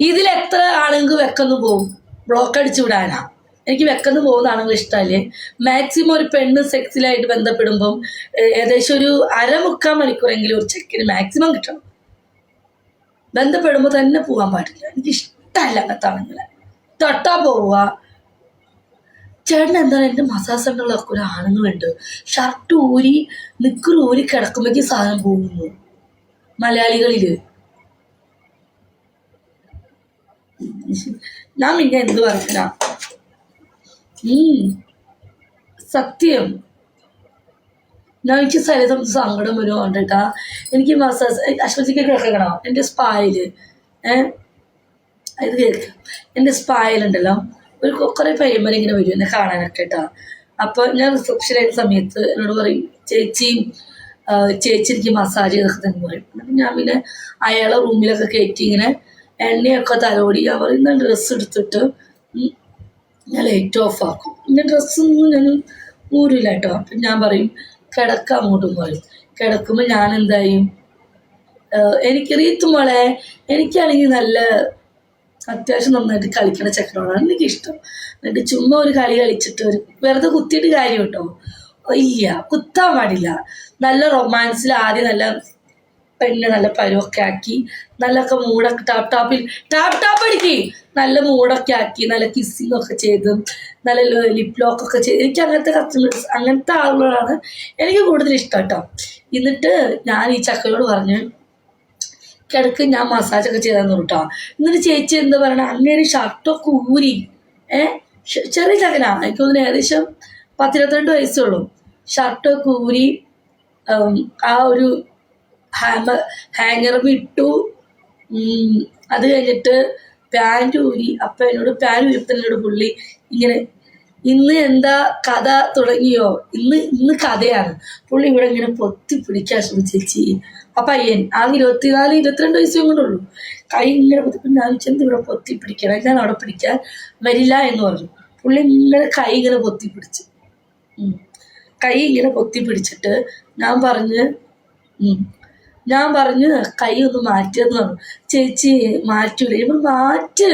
ഇതിൽ എത്ര ആണെങ്കിൽ വെക്കുന്നു പോവും? ബ്ലോക്ക് അടിച്ചു വിടാനാ. എനിക്ക് വെക്കുന്നു പോകുന്ന ആണെങ്കിൽ ഇഷ്ടമല്ലേ? മാക്സിമം ഒരു പെണ്ണ് സെക്സിലായിട്ട് ബന്ധപ്പെടുമ്പം ഏകദേശം ഒരു അരമുക്കാൽ മണിക്കൂറെങ്കിലും ഒരു ചെക്കിന് മാക്സിമം കിട്ടണം. ബന്ധപ്പെടുമ്പോൾ തന്നെ പോകാൻ പാടില്ല. എനിക്ക് ഇഷ്ടമല്ല അങ്ങനത്തെ ആണുങ്ങളെ. തൊട്ടാ പോവുക. ചേട്ടൻ എന്താണ് എന്റെ മസാജ് സെന്ററിലൊക്കെ ഒരു ആണുങ്ങളുണ്ട്. ഷർട്ട് ഊരി നിക്കർ ഊരി കിടക്കുമ്പോഴേക്ക് സാധനം പോകുന്നു. മലയാളികളിൽ. ഞാൻ പിന്നെ എന്ത് പറയാനാ ഈ സത്യം. എനിക്ക് സ്ഥലത്ത് സങ്കടം വരുമോ കണ്ടിട്ടാ. എനിക്ക് മസാജ് അശ്വതിക്ക് കേൾക്കണം? എന്റെ സ്പായിൽ ഏഹ് ഇത് കേൾക്കാം. എന്റെ സ്പായിലുണ്ടല്ലോ ഒരു കുറെ പയ്യന്മാർ ഇങ്ങനെ വരും എന്നെ കാണാനൊക്കെ കേട്ടോ. അപ്പോൾ ഞാൻ റിസപ്ഷൻ ആയ സമയത്ത് എന്നോട് പറയും ചേച്ചിയും ചേച്ചി എനിക്ക് മസാജ് ചെയ്തൊക്കെ തന്നെ പറയും. ഞാൻ പിന്നെ അയാളെ റൂമിലൊക്കെ കയറ്റി ഇങ്ങനെ എണ്ണയൊക്കെ തലോടി അവർ ഇന്ന് ഡ്രസ്സ് എടുത്തിട്ട് ഞാൻ ലൈറ്റ് ഓഫ് ആക്കും. പിന്നെ ഡ്രസ്സൊന്നും ഞാൻ ഊരില്ല കേട്ടോ. അപ്പം ഞാൻ പറയും കിടക്ക അങ്ങോട്ടും പറയും. കിടക്കുമ്പോൾ ഞാൻ എന്തായും എനിക്ക് റീത്ത് മോളെ എനിക്കാണെങ്കിൽ നല്ല അത്യാവശ്യം നന്നായിട്ട് കളിക്കണ ചക്രമാണ്. എനിക്കിഷ്ടം എന്നിട്ട് ചുമ്മാ ഒരു കളി കളിച്ചിട്ട് ഒരു വെറുതെ കുത്തിയിട്ട് കാര്യം കേട്ടോ. ഇല്ല കുത്താൻ പാടില്ല. നല്ല റൊമാൻസിൽ ആദ്യം നല്ല പെണ്ണ് നല്ല പരുവൊക്കെ ആക്കി നല്ലൊക്കെ മൂടൊക്കെ ടാപ്പ് ടാപ്പിൽ ടാപ്പ് ടാപ്പ് അടിക്കി. നല്ല മൂടൊക്കെ ആക്കി നല്ല കിസ്സിങ് ഒക്കെ ചെയ്ത് നല്ല ലിപ് ലോക്ക് ഒക്കെ ചെയ്ത്. എനിക്ക് അങ്ങനത്തെ കസ്റ്റമേഴ്സ് അങ്ങനത്തെ ആളുകളാണ് എനിക്ക് കൂടുതൽ ഇഷ്ടം കേട്ടോ. എന്നിട്ട് ഞാൻ ഈ ചക്കയോട് പറഞ്ഞു കിടക്ക് ഞാൻ മസാജ് ഒക്കെ ചെയ്തെന്ന് കേട്ടോ എന്നിട്ട് ചേച്ചി എന്താ പറയണ? അങ്ങനെ ഷർട്ടൊക്കെ ഊരി ഏഹ് ചെറിയ ചക്കന. എനിക്ക് തോന്നുന്നു ഏകദേശം പത്തിരുപത്തിരണ്ട് വയസ്സുള്ളൂ ഷർട്ടൊക്കെ ഊരി ആ ഒരു ഹാമ ഹാങ്ങറും വിട്ടു. അത് കഴിഞ്ഞിട്ട് പാന്റ് ഊരി അപ്പം എന്നോട് പാന്റ് ഊരിയപ്പോൾ എന്നോട് പുള്ളി ഇങ്ങനെ ഇന്ന് എന്താ കഥ തുടങ്ങിയോ? ഇന്ന് ഇന്ന് കഥയാണ്. പുള്ളി ഇവിടെ ഇങ്ങനെ പൊത്തി പിടിക്കാൻ ശ്രമിച്ചേച്ചി. ആ പയ്യൻ ആ ഇരുപത്തിനാല് ഇരുപത്തിരണ്ട് വയസ്സേ കൊണ്ടുള്ളൂ കൈ ഇങ്ങനെ പൊത്തി ഞാൻ ചെന്ന് ഇവിടെ പൊത്തി പിടിക്കണം. ഞാൻ അവിടെ പിടിക്കാൻ വരില്ല എന്ന് പറഞ്ഞു. പുള്ളി ഇങ്ങനെ കൈ ഇങ്ങനെ പൊത്തി പിടിച്ചു. കൈ ഇങ്ങനെ പൊത്തി പിടിച്ചിട്ട് ഞാൻ പറഞ്ഞ്. ഞാൻ പറഞ്ഞു കൈ ഒന്ന് മാറ്റിയെന്ന് പറഞ്ഞു. ചേച്ചി മാറ്റൂല. ഇവ മാറ്റ്.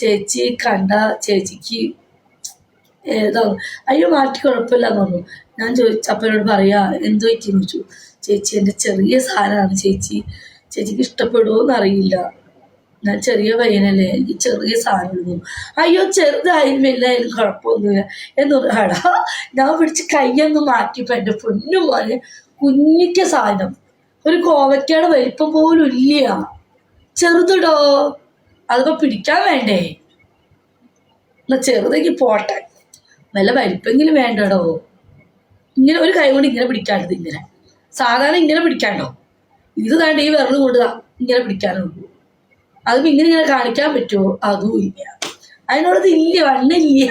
ചേച്ചി കണ്ട ചേച്ചിക്ക് ഏതോ അയ്യോ മാറ്റി കുഴപ്പമില്ല എന്ന് പറഞ്ഞു. ഞാൻ ചോദിച്ചു അപ്പനോട് പറയാ എന്ത് പറ്റിയെന്ന് ചോദിച്ചു. ചേച്ചി എന്റെ ചെറിയ സാധനമാണ് ചേച്ചി. ചേച്ചിക്ക് ഇഷ്ടപ്പെടുമോ എന്നറിയില്ല. ഞാൻ ചെറിയ പയ്യനല്ലേ എനിക്ക് ചെറിയ സാധനം അയ്യോ ചെറുതായാലും വലുതായാലും കുഴപ്പമൊന്നുമില്ല. എന്ന് പറഞ്ഞു എടാ ഞാൻ പിടിച്ച് കൈയൊന്ന് മാറ്റിയപ്പോൾ എന്റെ പൊന്നു പോലെ കുഞ്ഞിക്ക സാധനം. ഒരു കോവയ്ക്കയുടെ വലിപ്പം പോലും ഇല്ല. ചെറുതിടോ? അതിപ്പോ പിടിക്കാൻ വേണ്ടേ? എന്നാ ചെറുതേക്ക് പോട്ടെ. നല്ല വലിപ്പെങ്കിലും വേണ്ടടോ? ഇങ്ങനെ ഒരു കൈ കൊണ്ട് ഇങ്ങനെ പിടിക്കാണ്ടത് ഇങ്ങനെ. സാധാരണ ഇങ്ങനെ പിടിക്കാണ്ടോ ഇത് കണ്ട് ഈ വിരൽ കൊണ്ട് ഇങ്ങനെ പിടിക്കാനുള്ളൂ. അതിപ്പോ ഇങ്ങനെ ഇങ്ങനെ കാണിക്കാൻ പറ്റുമോ അതും ഇല്ല. അതിനോടത് ഇല്ല വണ്ണില്ല.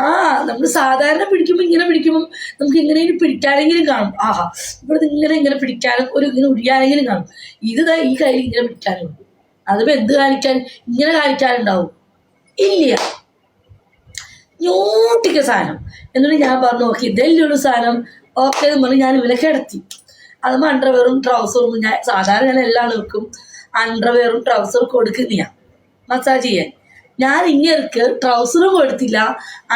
ആ നമ്മൾ സാധാരണ പിടിക്കുമ്പോൾ ഇങ്ങനെ പിടിക്കുമ്പോൾ നമുക്ക് ഇങ്ങനെ പിടിക്കാനെങ്കിലും കാണും. ആഹാ ഇവിടെ ഇങ്ങനെ ഇങ്ങനെ പിടിക്കാനും ഒരു ഇങ്ങനെ ഉടിയാനെങ്കിലും കാണും. ഇത് ഈ കയ്യിൽ ഇങ്ങനെ പിടിക്കാനുണ്ട് അതിപ്പോ എന്ത് കാണിക്കാൻ ഇങ്ങനെ കാണിക്കാനുണ്ടാവും? ഇല്ല. ഞോട്ടിക്ക സാധനം. എന്നിട്ട് ഞാൻ പറഞ്ഞു ഓക്കെ ഇതല്ലേ ഒരു സാധനം. ഓക്കെ എന്ന് പറഞ്ഞ് ഞാൻ ഇവനെ കിടത്തി അണ്ടർവെയറും ട്രൗസറും ഞാൻ സാധാരണ ഞാൻ എല്ലാം വെക്കും അണ്ടർവെയറും ട്രൗസറും കൊടുക്കുന്നതാണ് മസാജ് ചെയ്യാൻ. ഞാൻ ഇങ്ങർക്ക് ട്രൗസറും കൊടുത്തില്ല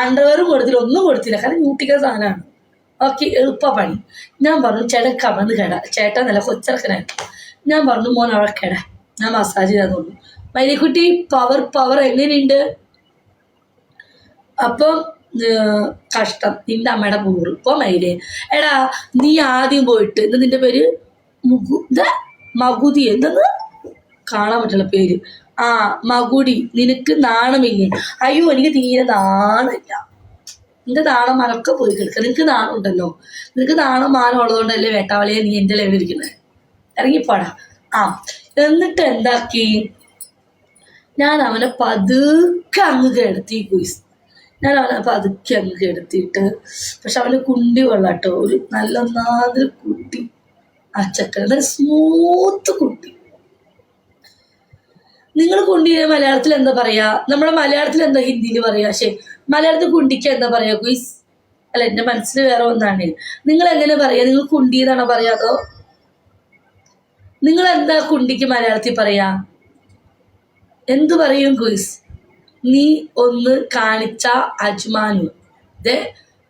അണ്ടർവെയറും കൊടുത്തില്ല ഒന്നും കൊടുത്തില്ല കാരണം ഞൂട്ടിക്ക സാധനമാണ്. ഓക്കെ എളുപ്പ പണി. ഞാൻ പറഞ്ഞു ചേട്ടൻ കമന്ന് കേട. ചേട്ടൻ നല്ല കൊച്ചിറക്കനായിരുന്നു ഞാൻ പറഞ്ഞു മോൻ അവിടെ കേട. ഞാൻ മസാജ് ചെയ്യാൻ തോന്നുന്നു. മൈലിക്കുട്ടി പവർ പവർ എങ്ങനെയുണ്ട്? അപ്പം കഷ്ടം. നിന്റെ അമ്മയുടെ പൂറ് ഇപ്പൊ മയിലേ എടാ നീ ആദ്യം പോയിട്ട് എന്താ നിന്റെ പേര് മുഗു എന്താ മകുതി എന്തെന്ന്? കാണാൻ പറ്റുള്ള പേര്. ആ മകുടി. നിനക്ക് നാണമില്ലേ? അയ്യോ എനിക്ക് തീരെ നാണമില്ല. നിന്റെ നാണം മറക്കെ പോയി കിടക്കുക നിനക്ക് നാണം ഉണ്ടല്ലോ നിനക്ക് നാണം മാനം ഉള്ളതുകൊണ്ടല്ലേ വേട്ടാവളിയെ നീ എന്റെ ലെവലിൽ ഇരിക്കുന്നത് ഇറങ്ങിപ്പോടാ. ആ എന്നിട്ട് എന്താക്കി? ഞാൻ അവനെ പതുക്കെ അങ്ങ് കിടത്തി കുയിസ് ഞാൻ അവനെ പതുക്കെ അങ്ങ് കിടത്തിയിട്ട് പക്ഷെ അവന് കുണ്ടി കൊള്ളാട്ടോ. ഒരു നല്ല നാല് കുട്ടി. ആ സ്മൂത്ത് കുട്ടി. നിങ്ങൾ കുണ്ടീനെ മലയാളത്തിൽ എന്താ പറയാ? നമ്മുടെ മലയാളത്തിൽ എന്താ ഹിന്ദിയിൽ പറയാ? പക്ഷെ മലയാളത്തിൽ കുണ്ടിക്ക് എന്താ പറയാ കുയിസ് അല്ല എന്റെ മനസ്സിൽ വേറെ ഒന്നാണ്. നിങ്ങൾ എങ്ങനെ പറയാ? നിങ്ങൾ കുണ്ടി എന്നാണോ പറയാതോ നിങ്ങൾ എന്താ കുണ്ടിക്ക് മലയാളത്തിൽ പറയാ? എന്തു പറയും കുയിസ് നീ ഒന്ന് കാണിച്ച അജ്മാനു. ദേ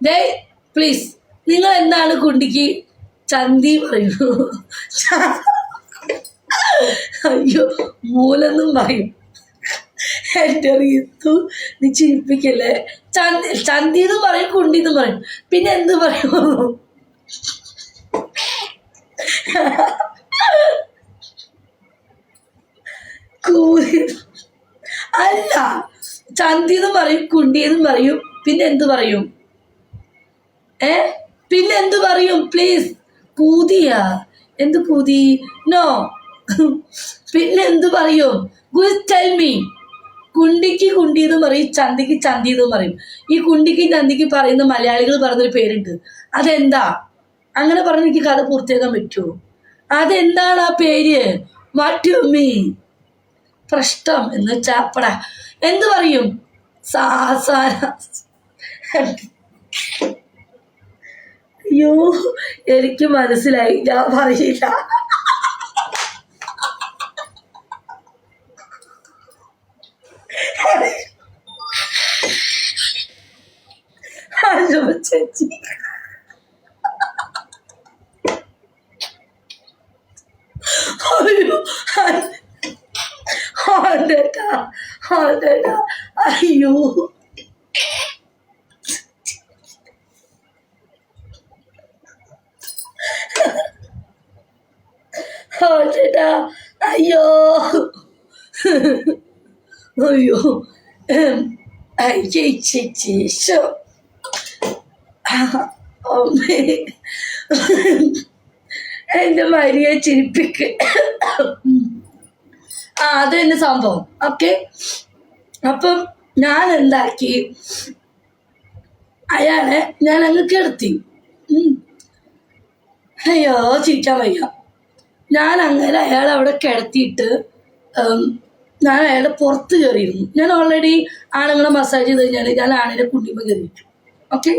ദേ പ്ലീസ്. നിങ്ങൾ എന്താണ് കുണ്ടിക്ക്? ചന്തി പറയൂ. അയ്യോ മൂലെന്നും പറയും. എന്റെ റീത്തു നീ ചിരിപ്പിക്കല്ലേ? ചന്തി ചന്തി എന്ന് പറയും കുണ്ടി എന്ന് പറയും. പിന്നെ എന്ത് പറയുന്നു കൂലി അല്ല ചന്തി എന്ന് പറയും കുണ്ടി എന്ന് പറയും. പിന്നെ എന്ത് പറയും? ഏ? പിന്നെ എന്ത് പറയും? പ്ലീസ് കൂതിയാ എന്ത് കൂതി നോ പിന്നെ എന്ത് പറയും? ഗുഡ് ടെൽ മീ കുണ്ടിക്ക് കുണ്ടി എന്ന് പറയും ചന്തിക്ക് ചന്തി എന്ന് പറയും. ഈ കുണ്ടിക്ക് ചന്തിക്ക് പറയുന്ന മലയാളികൾ പറഞ്ഞൊരു പേരുണ്ട്. അതെന്താ? അങ്ങനെ പറഞ്ഞ് എനിക്ക് കഥ പൂർത്തിയാക്കാൻ പറ്റുമോ? അതെന്താണ് ആ പേര്? വാട്ട് യു മീൻ പ്രശ്നം എന്ന് വെച്ചാ പട എന്ത് പറയും? സാസാര. അയ്യോ എനിക്ക് മനസ്സിലായി ഞാൻ പറയില്ല ഹലോ ചേച്ചി അയ്യോ ഹോണ്ടേട്ടാ ഹോണ്ടേട്ടാ അയ്യോ ഹോണ്ടേട്ടാ അയ്യോ അയ്യോ ഉം, അയ്യേ ചേച്ചോ അമ്മേ എന്റെ മരിയെ ചിരിപ്പിക്ക്. ആ അത് തന്നെ സംഭവം. ഓക്കെ? അപ്പം ഞാൻ എന്താക്കി? അയാളെ ഞാൻ അങ്ങ് കിടത്തി. അയ്യോ ചിരിക്കാൻ വയ്യ. ഞാൻ അങ്ങനെ അയാളെ അവിടെ കിടത്തിയിട്ട് ഞാൻ അയാളെ പുറത്ത് കയറിയിരുന്നു ഞാൻ ഓൾറെഡി ആണുങ്ങളെ മസാജ് ചെയ്ത് കഴിഞ്ഞാൽ ഞാൻ ആണിനെ കുണ്ടിമ കയറിയിട്ടു ഓക്കെ?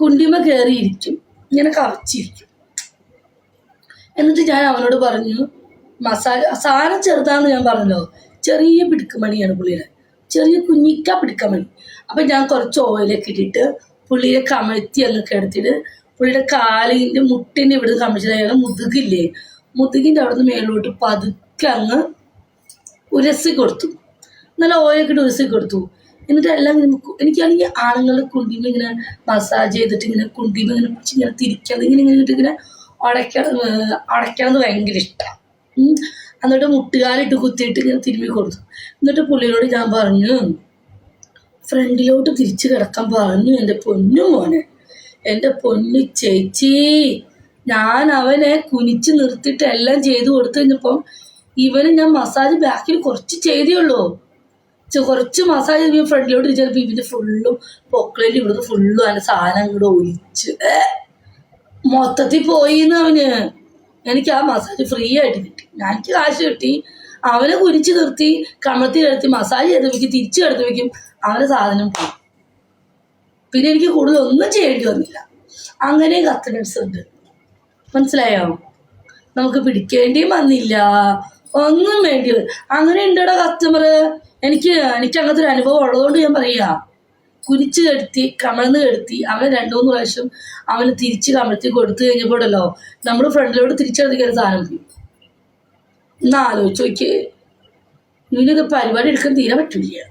കുണ്ടിമ കയറിയിരിക്കും ഇങ്ങനെ കറച്ചിരിക്കും. എന്നിട്ട് ഞാൻ അവനോട് പറഞ്ഞു മസാല സാധനം ചെറുതാണെന്ന് ഞാൻ പറഞ്ഞല്ലോ. ചെറിയ പിടുക്കുമണിയാണ് പുള്ളിയുടെ. ചെറിയ കുഞ്ഞിക്ക പിടുക്കമണി. അപ്പം ഞാൻ കുറച്ച് ഓയിലൊക്കെ ഇട്ടിട്ട് പുള്ളിയെ കമഴ്ത്തി അങ്ങ് കിടത്തിട്ട് പുള്ളിയുടെ കാലിന്റെ മുട്ടിന്റെ ഇവിടെ കമിഴ്ച്ചത് അയാൾ മുതുകില്ലേ? മുതുകിന്റെ അവിടെ നിന്ന് മേലോട്ട് പതുക്കെ അങ്ങ് ഉരസി കൊടുത്തു. നല്ല ഓയിലൊക്കെ ഇട്ട് ഉരസി കൊടുത്തു. എന്നിട്ട് എല്ലാം എനിക്കാണെങ്കിൽ ആണുങ്ങൾ കുണ്ടിമ ഇങ്ങനെ മസാജ് ചെയ്തിട്ട് ഇങ്ങനെ കുണ്ടിമ ഇങ്ങനെ പിടിച്ച് ഇങ്ങനെ തിരിക്കാതെ ഇങ്ങനെ ഇങ്ങനെ ഇങ്ങനെ അടയ്ക്കാൻ അടയ്ക്കണത് ഭയങ്കര ഇഷ്ടമാണ് എന്നിട്ട് മുട്ടുകാലിട്ട് കുത്തിയിട്ട് ഇങ്ങനെ തിരുമ്മി കൊടുത്തു. എന്നിട്ട് പുള്ളിയോട് ഞാൻ പറഞ്ഞു ഫ്രണ്ടിലോട്ട് തിരിച്ചു കിടക്കാൻ പറഞ്ഞു എന്റെ പൊന്നു മോനെ. എന്റെ പൊന്നു ചേച്ചി ഞാൻ അവനെ കുനിച്ച് നിർത്തിയിട്ട് എല്ലാം ചെയ്തു കൊടുത്തു കഴിഞ്ഞപ്പം ഇവന് ഞാൻ മസാജ് ബാക്കിൽ കുറച്ച് ചെയ്തേ ഉള്ളൂ. കുറച്ച് മസാജ് ചെയ്ത് ഫ്രണ്ടിലോട്ട് ചിലപ്പോൾ ഇവന്റെ ഫുള്ളും പൊക്കളിൽ ഇവിടുന്ന് ഫുള്ളും അതിന്റെ സാധനം ഇങ്ങോട്ട് ഒഴിച്ച്. മൊത്തത്തിൽ പോയിന്ന് അവന്. എനിക്ക് ആ മസാജ് ഫ്രീ ആയിട്ട് കിട്ടി. എനിക്ക് കാശ് കിട്ടി. അവനെ കുരിച്ച് നിർത്തി. കമത്തി കിടത്തി മസാജ് ചെയ്ത് വെക്കും. തിരിച്ചു കിടത്തി വെക്കും. അവന്റെ സാധനം പോയി. പിന്നെ എനിക്ക് കൂടുതൽ ഒന്നും ചെയ്യേണ്ടി വന്നില്ല. അങ്ങനെ കസ്റ്റമേഴ്സ് ഉണ്ട്. മനസ്സിലായോ? നമുക്ക് പിടിക്കേണ്ടിയും വന്നില്ല. ഒന്നും വേണ്ടി അങ്ങനെ ഉണ്ടോടാ കസ്റ്റമർ എനിക്ക് എനിക്ക് അങ്ങനത്തെ ഒരു അനുഭവം ഉള്ളതുകൊണ്ട് ഞാൻ പറയാ കുരിച്ച് കെടുത്തി കമഴ്ന്ന് കെടുത്തി അവൻ രണ്ടു മൂന്ന് പ്രാവശ്യം അവന് തിരിച്ച് കമഴ്ത്തി കൊടുത്തു കഴിഞ്ഞപ്പോഴല്ലോ നമ്മൾ ഫ്രണ്ടിലോട്ട് തിരിച്ചെടുത്തിക്കാൻ സാധനം പോയി എന്നാ നോക്കിയേ. പരിപാടി എടുക്കാൻ തീരെ പറ്റില്ല